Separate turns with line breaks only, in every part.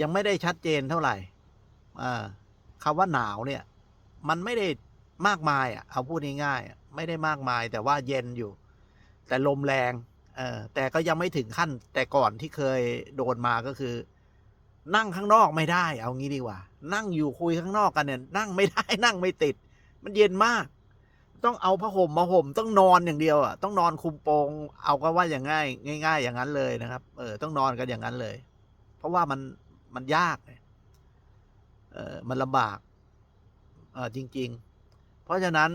ยังไม่ได้ชัดเจนเท่าไหร่คำว่าหนาวเนี่ย มันไม่ได้มากมายอะเอาพูดง่ายๆไม่ได้มากมาย แต่ว่าเย็นอยู่ แต่ลมแรงเออแต่ก็ยังไม่ถึงขั้น แต่ก่อนที่เคยโดนมาก็คือ นั่งข้างนอกไม่ได้ เอางี้ดีกว่า นั่งอยู่คุยข้างนอกกันเนี่ย นั่งไม่ได้ นั่งไม่ติด มันเย็นมาก ต้องเอาผ้าห่มมาห่มต้องนอนอย่างเดียวอะต้องนอนคุมโปงเอาก็ว่าอย่างง่าย ง่าย ๆ อย่างนั้นเลยนะครับ เออต้องนอนกันอย่างนั้นเลย เพราะว่ามัน มันยากเออมันลำบาก เออจริง ๆ เพราะฉะนั้น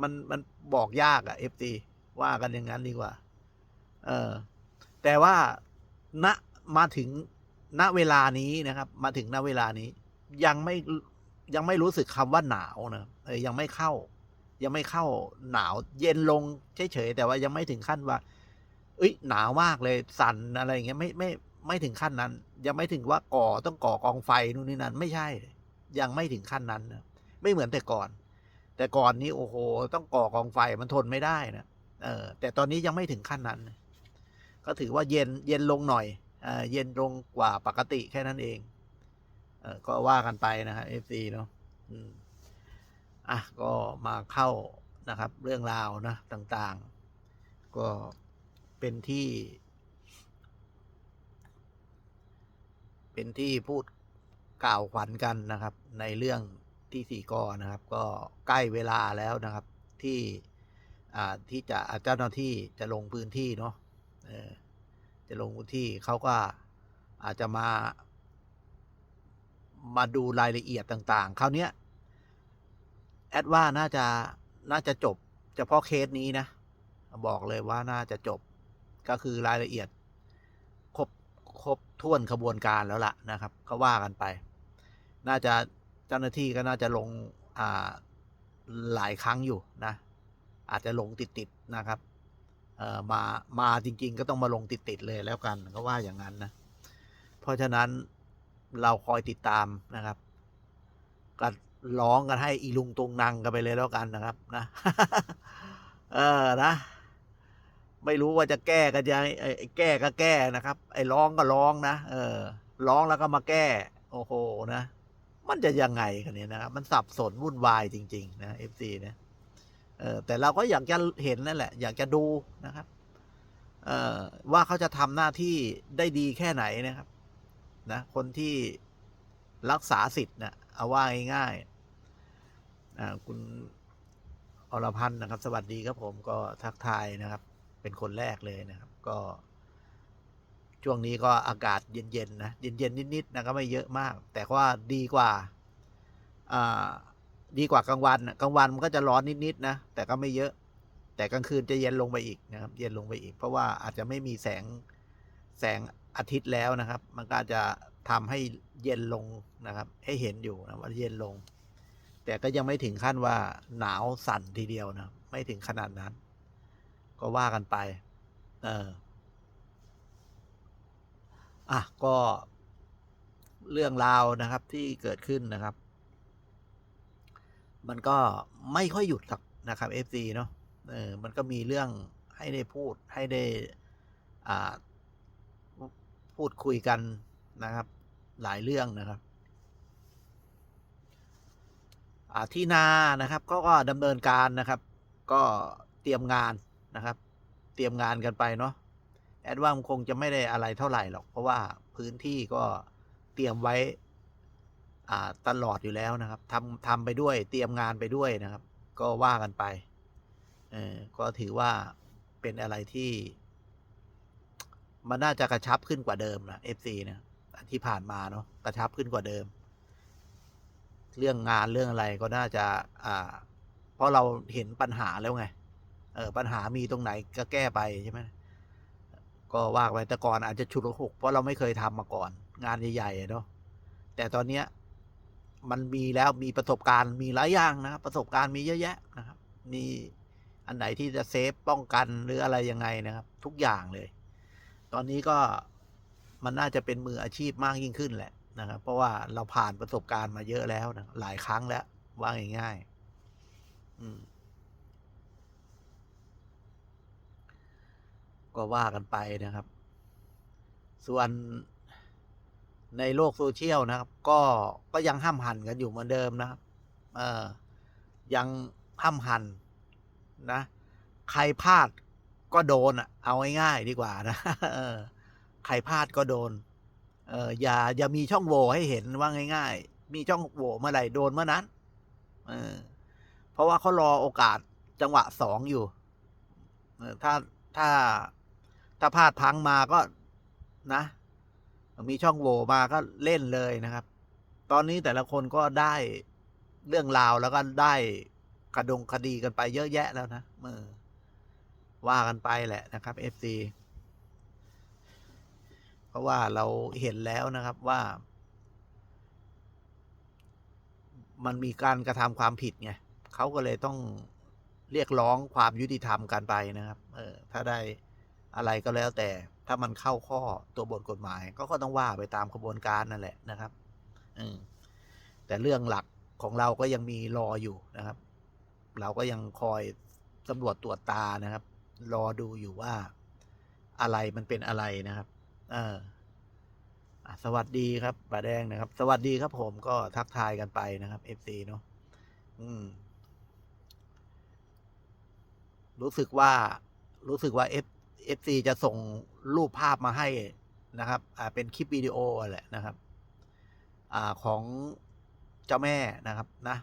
มันมันบอกยากอะเอฟซีว่ากันอย่างนั้นดีกว่า เออ แต่ว่าณมาถึงณเวลานี้นะครับ มาถึงณเวลานี้ ยังไม่ยังไม่รู้สึกคำว่าหนาวนะเออยังไม่เข้า ยังไม่เข้าหนาว เย็นลงเฉยๆแต่ว่ายังไม่ถึงขั้นว่าเอ้ยหนาวมากเลยสั่นอะไรอย่างเงี้ยไม่ไม่ ไม่ถึงขั้นนั้น ยังไม่ถึงว่าก่อต้องก่อกองไฟนู่นนี่นั่นไม่ใช่ ยังไม่ถึงขั้นนั้นนะไม่เหมือนแต่ก่อน แต่ก่อนนี้โอ้โห ต้องก่อกองไฟมันทนไม่ได้นะเออแต่ตอนนี้ยังไม่ถึงขั้นนั้น ก็ถือว่าเย็นเย็นลงหน่อยเออเย็นลงกว่าปกติแค่นั้นเองเออก็ว่ากันไปนะฮะเอฟซีเนาะอืมอะก็มาเข้านะครับ เรื่องราวนะต่างๆ ก็เป็นที่ เป็นที่พูดกล่าวขวัญกันนะครับ ในเรื่องที่สี่กอนะครับ ก็ใกล้เวลาแล้วนะครับ ที่อ่าที่จะเจ้าหน้าที่จะลงพื้นที่เนาะเออจะลงพื้นที่เขาก็อาจจะมา มาดูรายละเอียดต่างๆคราวเนี้ยแอดว่าน่าจะน่าจะจบ เฉพาะเคสนี้นะ บอกเลยว่าน่าจะจบก็คือรายละเอียด ครบถ้วนขบวนการแล้วล่ะนะครับก็ว่ากันไป น่าจะเจ้าหน้าที่ก็น่าจะลงอ่าหลายครั้งอยู่นะ อาจจะลงติดๆนะครับเอ่อมามาจริง ๆ ก็ต้องมาลงติดๆเลยแล้วกันก็ว่าอย่างนั้นนะ เพราะฉะนั้นเราคอยติดตามนะครับก็ร้องกันให้อีลุงตุงนางกันไปเลยแล้วกันนะครับนะ เออนะ ไม่รู้ว่าจะแก้กันยังไอ้แก้ก็แก้นะครับ ไอ้ร้องก็ร้องนะ เออ ร้องแล้วก็มาแก้ โอ้โหนะ มันจะยังไงกันเนี่ยนะครับ มันสับสนวุ่นวายจริง ๆ นะเอฟซีนะเออแต่เราก็อยากจะเห็นนั่นแหละ อยากจะดูนะครับ เอ่อว่าเขาจะทำหน้าที่ได้ดีแค่ไหนนะครับ นะ คนที่รักษาสิทธิ์นะเอาว่าง่ายๆอ่าคุณอรพันธ์นะครับ สวัสดีครับผมก็ทักทายนะครับ เป็นคนแรกเลยนะครับ ก็ ช่วงนี้ก็อากาศเย็นๆนะเย็นๆนิดๆนะก็ไม่เยอะมาก แต่ว่าดีกว่าอ่าดีกว่ากลางวันนะกลางวันมันก็จะร้อนนิดๆนะแต่ก็ไม่เยอะ แต่กลางคืนจะเย็นลงไปอีกนะครับ เย็นลงไปอีก เพราะว่าอาจจะไม่มีแสงแสงอาทิตย์แล้วนะครับ มันก็จะทำให้เย็นลงนะครับ ให้เห็นอยู่นะว่าเย็นลง แต่ก็ยังไม่ถึงขั้นว่าหนาวสั่นทีเดียวนะ ไม่ถึงขนาดนั้น ก็ว่ากันไป เอออะ ก็เรื่องราวนะครับที่เกิดขึ้นนะครับ มันก็ไม่ค่อยหยุดหรอกนะครับ FC เนาะเออมันก็มีเรื่องให้ได้พูดให้ได้อ่าพูดคุยกันนะครับ หลายเรื่องนะครับอาที่นานะครับ ก็ดำเนินการนะครับ ก็เตรียมงาน นะครับ เตรียมงานกันไปเนาะแอดว่ามันคงจะไม่ได้อะไรเท่าไหร่หรอก เพราะว่าพื้นที่ก็เตรียมไว้ตลอดอยู่แล้วนะครับทำทำไปด้วยเตรียมงานไปด้วยนะครับ ก็ว่ากันไปเออก็ถือว่าเป็นอะไรที่ มันน่าจะกระชับขึ้นกว่าเดิมนะ FC นะที่ผ่านมาเนาะกระชับขึ้นกว่าเดิม เรื่องงานเรื่องอะไรก็น่าจะ อ่า เพราะเราเห็นปัญหาแล้วไง เออปัญหามีตรงไหนก็แก้ไปใช่ไหมก็ว่าไปแต่ก่อนอาจจะฉุดระหกเพราะเราไม่เคยทำมาก่อน งานใหญ่ๆเนาะแต่ตอนเนี้ยมันมีแล้วมีประสบการณ์มีหลายอย่างนะครับประสบการณ์มีเยอะแยะนะครับมีอันไหนที่จะเซฟป้องกันหรืออะไรยังไงนะครับ ทุกอย่างเลย ตอนนี้ก็มันน่าจะเป็นมืออาชีพมากยิ่งขึ้นแหละนะครับ เพราะว่าเราผ่านประสบการณ์มาเยอะแล้วนะหลายครั้งแล้วว่าง่ายๆอืม ก็ว่ากันไปนะครับ ส่วนในโลกโซเชียลนะครับ ก็ก็ยังห้ามหันกันอยู่เหมือนเดิมนะครับเออยังห้ามหันนะ ใครพลาดก็โดนอะเอาง่ายๆดีกว่านะเออใครพลาดก็โดน เอออย่าอย่ามีช่องโหว่ให้เห็นว่าง่าย ๆ มีช่องโหว่เมื่อไหร่โดนเมื่อนั้น เออ เพราะว่าเขารอโอกาสจังหวะสองอยู่ถ้าถ้า ถ้าพลาดพังมาก็นะ มีช่องโหว่มาก็เล่นเลยนะครับ ตอนนี้แต่ละคนก็ได้เรื่องราวแล้วก็ได้กระดงคดีกันไปเยอะแยะแล้วนะเมื่อว่ากันไปแหละนะครับ FC เพราะว่าเราเห็นแล้วนะครับว่า มันมีการกระทำความผิดไงเขาก็เลยต้องเรียกร้องความยุติธรรมกันไปนะครับ เออ ถ้าได้ อะไรก็แล้วแต่ถ้ามันเข้าข้อตัวบทกฎหมาย ก็ก็ต้องว่าไปตามกระบวนการนั่นแหละนะครับ อืมแต่เรื่องหลักของเราก็ยังมีรออยู่นะครับ เราก็ยังคอยสำรวจตรวจตานะครับ รอดูอยู่ว่าอะไรมันเป็นอะไรนะครับ เออสวัสดีครับป้าแดงนะครับ สวัสดีครับผมก็ทักทายกันไปนะครับ FC เนาะอืม รู้สึกว่า รู้สึกว่า F FC จะส่งรูปภาพมาให้นะครับ อ่า เป็นคลิปวิดีโอแหละนะครับ อ่า ของเจ้าแม่นะครับนะ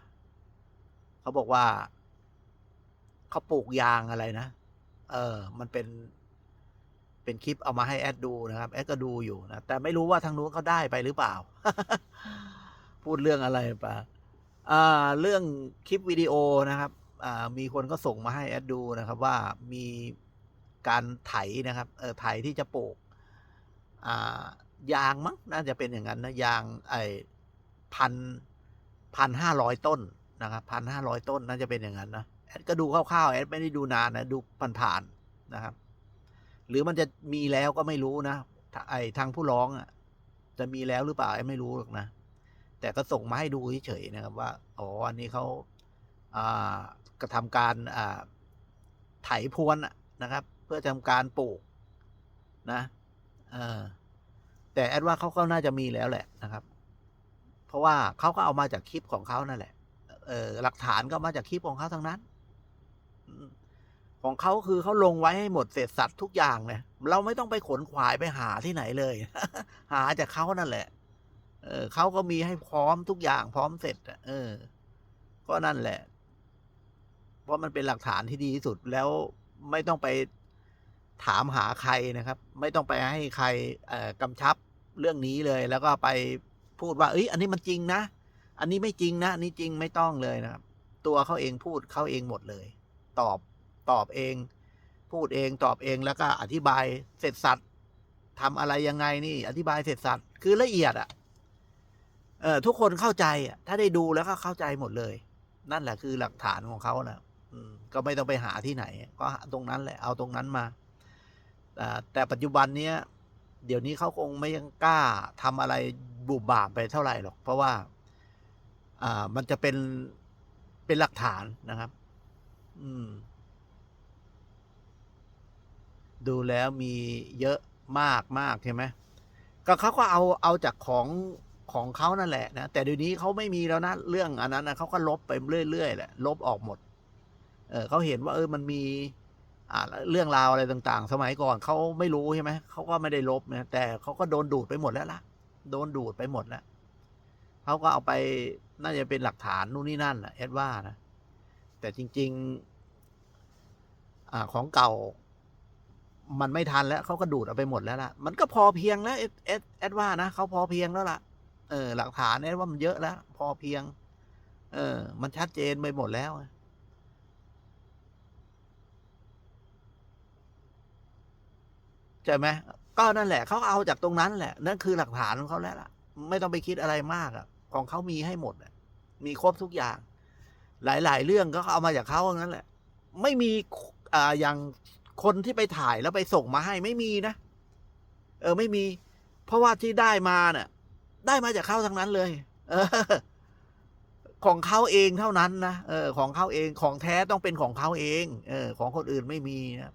เขาบอกว่า เขาปลูกยางอะไรนะ เออ มันเป็น เป็นคลิปเอามาให้แอดดูนะครับ แอดก็ดูอยู่นะ แต่ไม่รู้ว่าทางนู้นเขาได้ไปหรือเปล่า พูดเรื่องอะไรปะอ่า เรื่องคลิปวิดีโอนะครับ อ่า มีคนก็ส่งมาให้แอดดูนะครับ ว่ามี การไถนะครับเออไถที่จะปลูกอ่ายางมั้งน่าจะเป็นอย่างนั้นนะยางไอพันพันห้าร้อยต้นนะครับพันห้าร้อยต้นน่าจะเป็นอย่างนั้นนะแอดก็ดูคร่าวๆแอดไม่ได้ดูนานนะดูผ่านๆนะครับ หรือมันจะมีแล้วก็ไม่รู้นะไอทางผู้ร้องอะจะมีแล้วหรือเปล่าแอดไม่รู้หรอกนะแต่ก็ส่งมาให้ดูเฉยๆนะครับว่าอ๋ออันนี้เขาอ่ากระทำการอ่าไถพรวนนะครับ เพื่อทำการปลูกนะเออแต่แอดว่าเขาก็น่าจะมีแล้วแหละนะครับ เพราะว่าเขาก็เอามาจากคลิปของเขานั่นแหละเออหลักฐานก็มาจากคลิปของเขาทั้งนั้น ของเขาคือเขาลงไว้ให้หมดเสร็จสัตว์ทุกอย่างเลยเราไม่ต้องไปขนขวายไปหาที่ไหนเลย หาจากเขานั่นแหละ เออเขาก็มีให้พร้อมทุกอย่างพร้อมเสร็จเออ ก็นั่นแหละ เพราะมันเป็นหลักฐานที่ดีที่สุดแล้วไม่ต้องไป ถามหาใครนะครับ ไม่ต้องไปให้ใครกำชับเรื่องนี้เลย แล้วก็ไปพูดว่าเอ้ยอันนี้มันจริงนะ อันนี้ไม่จริงนะอันนี้จริงไม่ต้องเลยนะครับ ตัวเขาเองพูดเขาเองหมดเลย ตอบตอบเอง พูดเองตอบเองแล้วก็อธิบายเสร็จสัตว์ทำอะไรยังไงนี่ อธิบายเสร็จสัตว์คือละเอียดอะ่ะเออทุกคนเข้าใจอะถ้าได้ดูแล้วก็เข้าใจหมดเลย นั่นแหละคือหลักฐานของเขานะอืมก็ไม่ต้องไปหาที่ไหน ก็ตรงนั้นแหละเอาตรงนั้นมา แต่ปัจจุบันเนี้ยเดี๋ยวนี้เขาคงไม่ยังกล้าทำอะไรบุบบาปไปเท่าไหร่หรอก เพราะว่าอ่ามันจะเป็นเป็นหลักฐานนะครับ อืม ดูแล้วมีเยอะมากมากใช่ไหมก็เขาก็เอาเอาจากของของเขานั่นแหละนะแต่เดี๋ยวนี้เขาไม่มีแล้วนะเรื่องอันนั้นนะเขาก็ลบไปเรื่อยๆแหละลบออกหมด เออเขาเห็นว่า เออมันมี เรื่องราวอะไรต่างๆ สมัยก่อนเขาไม่รู้ใช่ไหมเขาก็ไม่ได้ลบนะแต่เขาก็โดนดูดไปหมดแล้วล่ะ โดนดูดไปหมดแล้วเขาก็เอาไปน่าจะเป็นหลักฐานนู่นนี่นั่นแหละแอดว่านะแต่จริง ๆอาของเก่า มันไม่ทันแล้วเขาก็ดูดเอาไปหมดแล้วล่ะ มันก็พอเพียงแล้วเอดเอดแอดว่านะเขาพอเพียงแล้วล่ะเออ หลักฐานเนี่ยว่ามันเยอะแล้ว พอเพียง เออ มันชัดเจนไปหมดแล้ว ใช่ไหมก็นั่นแหละเขาเอาจากตรงนั้นแหละ นั่นคือหลักฐานของเขาแล้วล่ะ ไม่ต้องไปคิดอะไรมากอะ ของเขามีให้หมดมีครบทุกอย่าง หลาย ๆ เรื่องก็เอามาจากเขาอย่างนั้นแหละ ไม่มีอ่าอย่างคนที่ไปถ่ายแล้วไปส่งมาให้ไม่มีนะ เออไม่มี เพราะว่าที่ได้มาเนี่ยได้มาจากเขาทั้งนั้นเลย เออ ของเขาเองเท่านั้นนะเออ ของเขาเองของแท้ต้องเป็นของเขาเอง เออ ของคนอื่นไม่มีนะ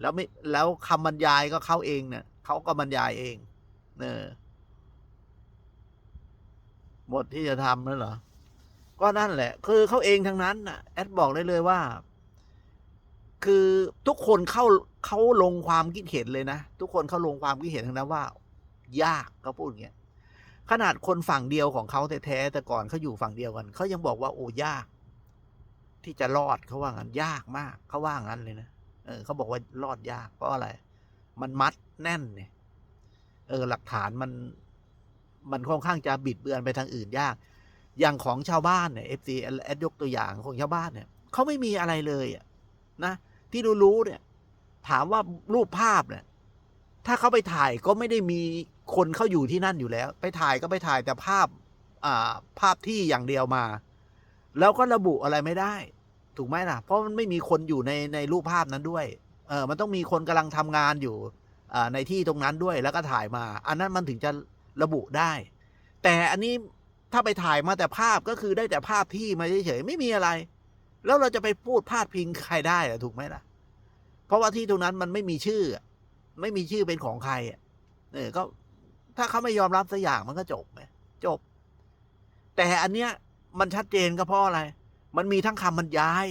แล้วไม่แล้วคำบรรยายก็เขาเองเนี่ยเขาก็บรรยายเองเออหมดที่จะทำแล้วเหรอ ก็นั่นแหละ คือเขาเองทั้งนั้นน่ะ แอดบอกได้เลยว่า คือทุกคนเข้าเขาลงความคิดเห็นเลยนะ ทุกคนเขาลงความคิดเห็นทั้งนั้นว่า ยากเขาพูดอย่างเงี้ยขนาดคนฝั่งเดียวของเขาแท้ๆแต่ก่อนเขาอยู่ฝั่งเดียวกันเขายังบอกว่าโอ้ยาก ที่จะรอดเขาว่างั้นยากมากเขาว่างั้นเลยนะ เออเขาบอกว่ารอดยากเพราะอะไร มันมัดแน่นเนี่ย เออ หลักฐานมัน มันค่อนข้างจะบิดเบือนไปทางอื่นยาก อย่างของชาวบ้านเนี่ยเอฟซีแอดยกตัวอย่างของชาวบ้านเนี่ยเขาไม่มีอะไรเลยอะนะที่รู้รู้เนี่ย ถามว่ารูปภาพเนี่ย ถ้าเขาไปถ่ายก็ไม่ได้มีคนเข้าอยู่ที่นั่นอยู่แล้ว ไปถ่ายก็ไปถ่ายแต่ภาพ อ่า ภาพที่อย่างเดียวมา แล้วก็ระบุอะไรไม่ได้ ถูกไหมล่ะ เพราะมันไม่มีคนอยู่ในในรูปภาพนั้นด้วย เออ มันต้องมีคนกำลังทำงานอยู่อ่าในที่ตรงนั้นด้วยแล้วก็ถ่ายมา อันนั้นมันถึงจะระบุได้ แต่อันนี้ถ้าไปถ่ายมาแต่ภาพก็คือได้แต่ภาพที่มาเฉยๆไม่มีอะไร แล้วเราจะไปพูดพาดพิงใครได้อะถูกไหมล่ะ เพราะว่าที่ตรงนั้นมันไม่มีชื่อ ไม่มีชื่อเป็นของใครเออก็ถ้าเขาไม่ยอมรับสักอย่างมันก็จบไหมจบ แต่อันเนี้ยมันชัดเจนก็เพราะอะไร มันมีทั้งคำบรรยาย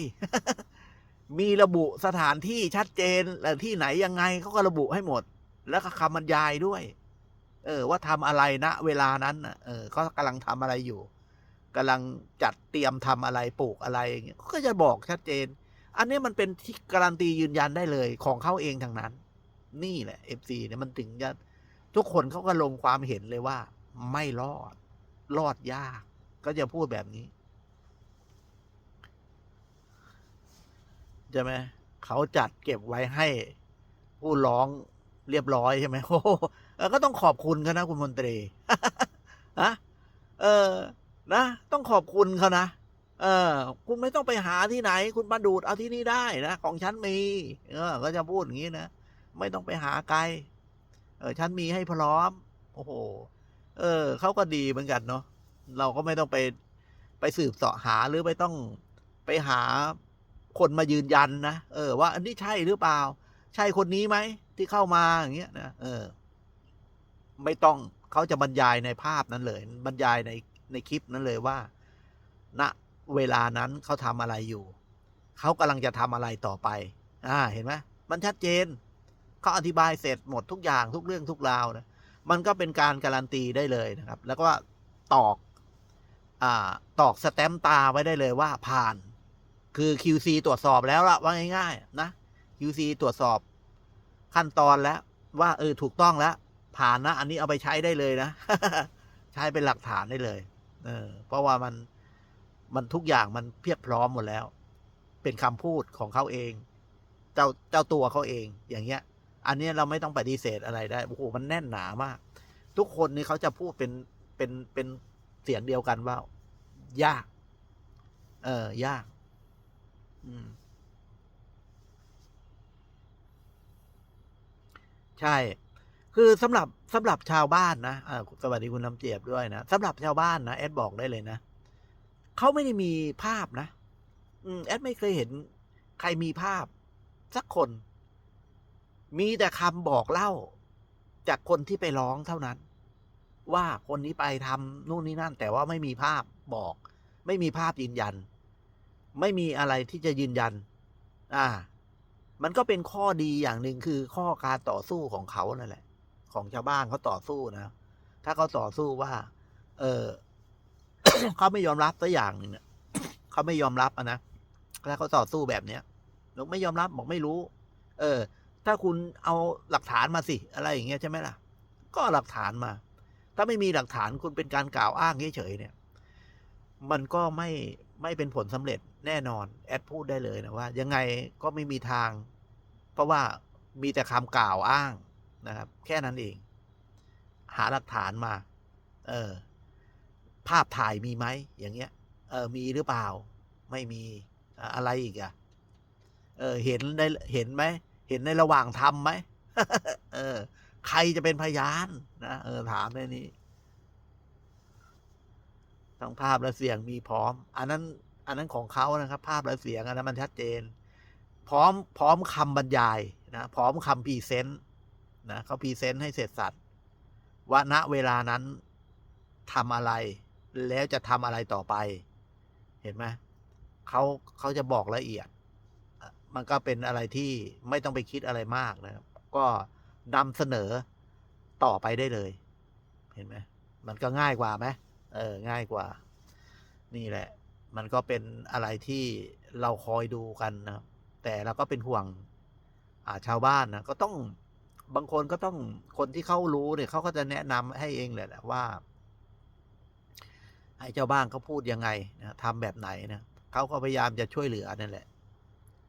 มีระบุสถานที่ชัดเจนและที่ไหนยังไงเขาก็ระบุให้หมด แล้วก็คำบรรยายด้วย เออ ว่าทำอะไรนะเวลานั้นเออเขากำลังทำอะไรอยู่กำลังจัดเตรียมทำอะไรปลูกอะไรอย่างเงี้ยก็จะบอกชัดเจน อันนี้มันเป็นที่การันตียืนยันได้เลยของเขาเองทางนั้น นี่แหละเอฟซีเนี่ยมันถึงจะทุกคนเขาก็ลงความเห็นเลยว่า ไม่รอด รอดยาก ก็จะพูดแบบนี้ ใช่ไหมเขาจัดเก็บไว้ให้ผู้ร้องเรียบร้อยใช่ไหมโอ้โหเออก็ต้องขอบคุณเขานะคุณมนตรีนะเออ นะ ต้องขอบคุณเขานะเออ คุณไม่ต้องไปหาที่ไหน คุณมาดูดเอาที่นี่ได้นะ ของฉันมีเออ ก็จะพูดอย่างนี้นะไม่ต้องไปหาไกล เออ ฉันมีให้พร้อม โอ้โห เออเขาก็ดีเหมือนกันเนาะเราก็ไม่ต้องไปไปสืบเสาะหาหรือไม่ต้องไปหา คนมายืนยันนะเออว่าอันนี้ใช่หรือเปล่า ใช่คนนี้ไหมที่เข้ามาอย่างเงี้ยนะเออ ไม่ต้องเขาจะบรรยายในภาพนั้นเลย บรรยายในในคลิปนั้นเลยว่า ณเวลานั้นเขาทำอะไรอยู่เขากำลังจะทำอะไรต่อไป อ่า เห็นไหมมันชัดเจนเขาอธิบายเสร็จหมดทุกอย่างทุกเรื่องทุกราวนะมันก็เป็นการการันตีได้เลยนะครับ แล้วก็ตอก อ่า ตอกสแตมป์ตาไว้ได้เลยว่าผ่าน คือ QC ตรวจสอบแล้วละว่าง่ายๆนะ QC ตรวจสอบขั้นตอนแล้ว ว่า เออ ถูกต้องแล้ว ผ่านนะ อันนี้เอาไปใช้ได้เลยนะ ใช้เป็นหลักฐานได้เลย เออ เพราะว่ามันมันทุกอย่างมันเพียบพร้อมหมดแล้ว เป็นคำพูดของเขาเอง เจ้าเจ้าตัวเขาเอง อย่างเงี้ย อันนี้เราไม่ต้องปฏิเสธอะไรได้ โอ้โห มันแน่นหนามาก ทุกคนนี่เขาจะพูดเป็นเป็นเป็นเสียงเดียวกันว่า ยาก เออ ยาก ใช่ คือสำหรับสำหรับชาวบ้านนะอ่าสวัสดีคุณลำเจียบด้วยนะสำหรับชาวบ้านนะแอดบอกได้เลยนะเขาไม่ได้มีภาพนะอืแอดไม่เคยเห็น ใครมีภาพ สักคน มีแต่คำบอกเล่า จากคนที่ไปร้องเท่านั้น ว่าคนนี้ไปทำนู่นนี่นั่น แต่ว่าไม่มีภาพบอก ไม่มีภาพยืนยัน ไม่มีอะไรที่จะยืนยัน อ่า มันก็เป็นข้อดีอย่างหนึ่งคือข้อการต่อสู้ของเขานั่นแหละ ของชาวบ้านเขาต่อสู้นะ ถ้าเขาต่อสู้ว่า เออเขาไม่ยอมรับสักอย่างหนึ่งเนี่ยเขาไม่ยอมรับนะถ้าเขาต่อสู้แบบเนี้ยเราไม่ยอมรับบอกไม่รู้ เออ ถ้าคุณเอาหลักฐานมาสิ อะไรอย่างเงี้ยใช่ไหมล่ะ ก็หลักฐานมา ถ้าไม่มีหลักฐานคุณเป็นการกล่าวอ้างเฉยๆเนี่ย มันก็ไม่ไม่เป็นผลสำเร็จ แน่นอน แอดพูดได้เลยนะว่า ยังไงก็ไม่มีทาง เพราะว่ามีแต่คำกล่าวอ้างนะครับ แค่นั้นเอง หาหลักฐานมา เออ ภาพถ่ายมีไหมอย่างเงี้ย เออ มีหรือเปล่า ไม่มีอะไรอีกอะเออ เห็นในเห็นไหมเห็นในระหว่างทำไหมเออ ใครจะเป็นพยานนะเออถามในนี้ทั้งภาพและเสียงมีพร้อม อันนั้น อันนั้นของเขานะครับ ภาพและเสียงอันนั้นมันชัดเจน พร้อมพร้อมคำบรรยายนะพร้อมคำพรีเซนต์นะเขาพรีเซนต์ให้เสร็จสัตว์ว่าณเวลานั้นทำอะไร แล้วจะทำอะไรต่อไป เห็นไหมเขาเขาจะบอกละเอียด มันก็เป็นอะไรที่ไม่ต้องไปคิดอะไรมากนะครับ ก็นำเสนอต่อไปได้เลย เห็นไหมมันก็ง่ายกว่าไหมเออ ง่ายกว่า นี่แหละ มันก็เป็นอะไรที่เราคอยดูกันนะครับ แต่เราก็เป็นห่วงอ่าชาวบ้านนะก็ต้องบางคนก็ต้องคนที่เขารู้เนี่ยเขาก็จะแนะนำให้เองแหละว่าให้เจ้าบ้านเขาพูดยังไงนะทำแบบไหนนะเขาก็พยายามจะช่วยเหลือนั่นแหละ